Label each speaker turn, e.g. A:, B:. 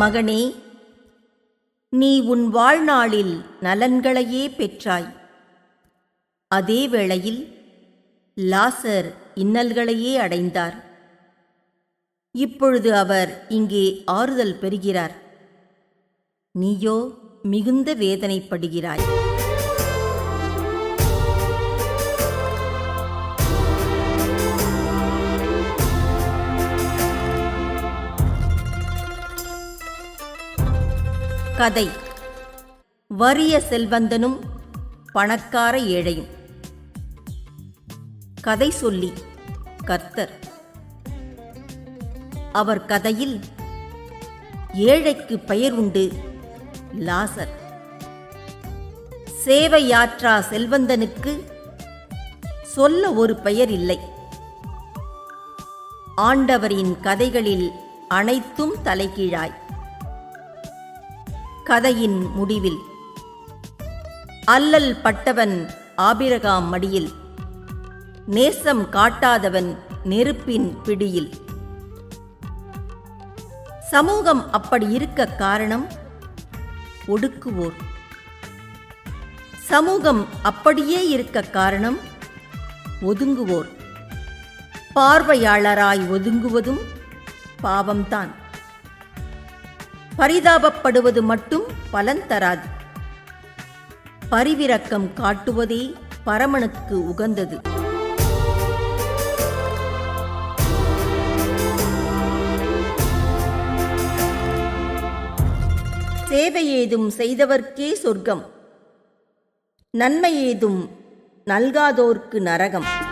A: மகனே நீ உன் வாழ்நாளில் நலன்களையே பெற்றாய். அதே வேளையில் லாசர் இன்னல்களையே அடைந்தார். இப்பொழுது அவர் இங்கே ஆறுதல் பெறுகிறார். நீயோ மிகுந்த வேதனைப்படுகிறாய். கதை. வறிய செல்வந்தனும் பணக்கார ஏழையும். கதை சொல்லி கர்த்தர். அவர் கதையில் ஏழைக்கு பெயர் உண்டு லாசர். சேவையாற்றா செல்வந்தனுக்கு சொல்ல ஒரு பெயர் இல்லை. ஆண்டவரின் கதைகளில் அனைத்தும் தலைகீழாய். கதையின் முடிவில். அல்லல் பட்டவன் ஆபிரகாம் மடியில். நேசம் காட்டாதவன் நெருப்பின் பிடியில். சமூகம் அப்படி இருக்க காரணம்? ஒடுக்குவோர். சமூகம் அப்படியே இருக்க காரணம்? ஒதுங்குவோர். பார்வையாளராய் ஒதுங்குவதும் பாவம்தான். பரிதாபப்படுவது மட்டும் பலன் தராது. பரிவிரக்கம் காட்டுவதே பரமனுக்கு உகந்தது. சேவை ஏதும் செய்தவர்க்கே சொர்க்கம். நன்மை ஏதும் நல்காதோர்க்கு நரகம்.